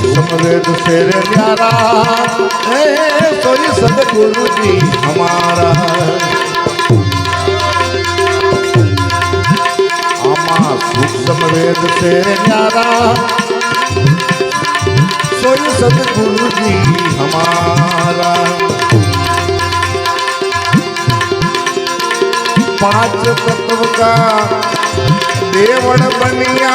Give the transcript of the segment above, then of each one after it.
सूक्ष्म वेद से रे न्यारा है सोई सदगुरु जी हमारा। आमा सूक्ष्म वेद से रे न्यारा सोई सदगुरु जी हमारा। पाँच तत्व का देवण बनिया।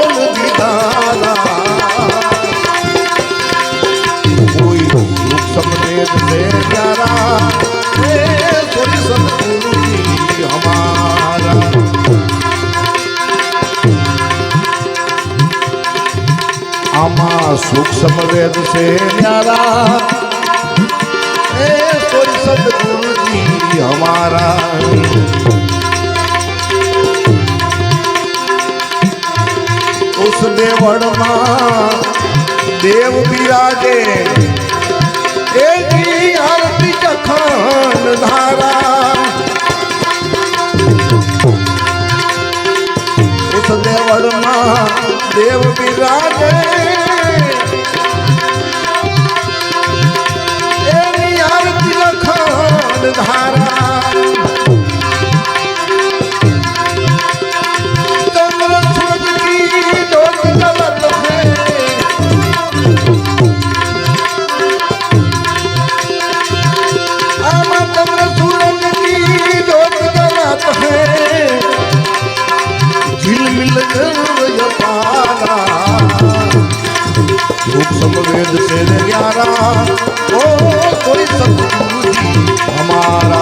से प्यारा सतगुरु जी हमारा आमा सूक्ष्म वेद से प्यारा सतगुरु जी हमारा उस देवड़ माँ, देव विराजे એકી આરતી જખન ધારા. દેવળમાં દેવ બિરાજે. એની આરતી જખન ધારા. रूप समवेद से न्यारा ओ कोई सतगुरु जी हमारा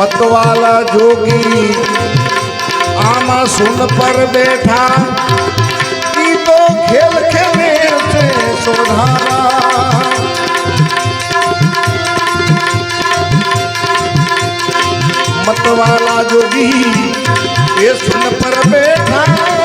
मतवाला जोगी। आमा सुन पर बैठा। की तो खेल खेले से सुधारा मतवाला जोगी, ये सुन पर बैठा।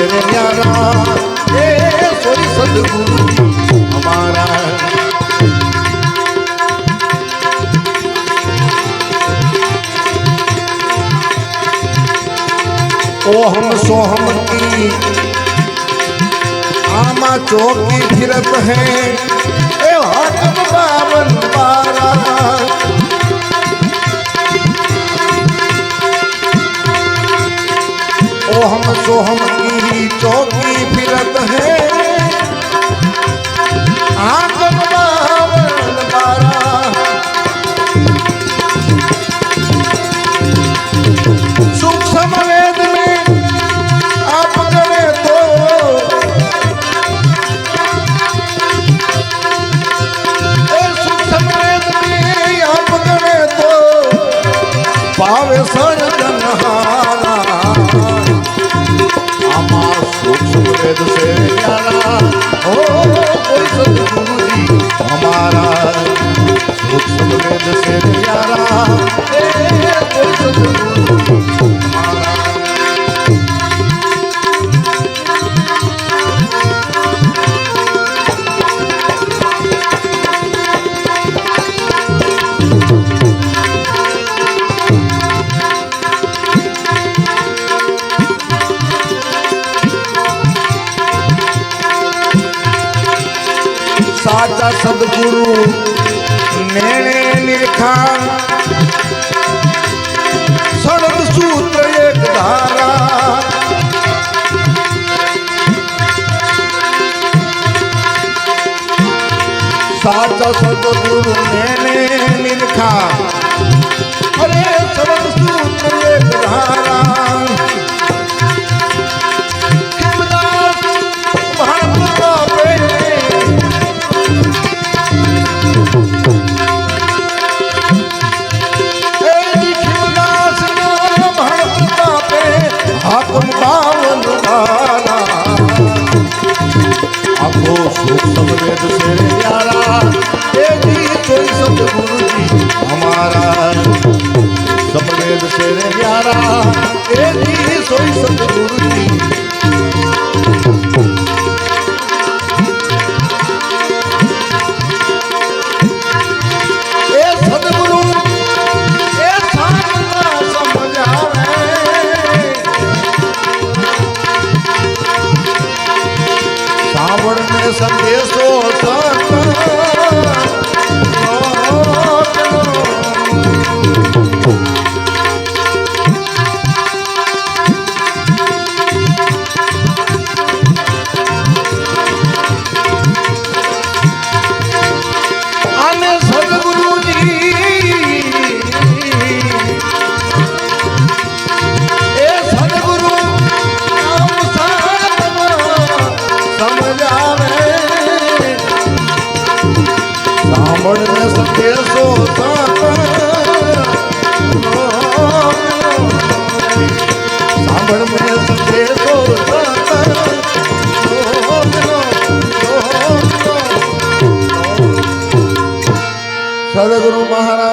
से प्यारा ये सोई सदगुरु हमारा। ओहम सोहम की आमा चौकी फिरत है। ए बावन बारा ओहम सोहम ભાવે સરદન હારા. આમાં સૂક્ષ્મ વેદ છે પ્યારા ઓ કોઈ વેદ છે સાચા સદગુરુ નેણે નિરખા રે પ્યારા એથી સોઈ સતગુરુજી સદગુરુ મહારાજ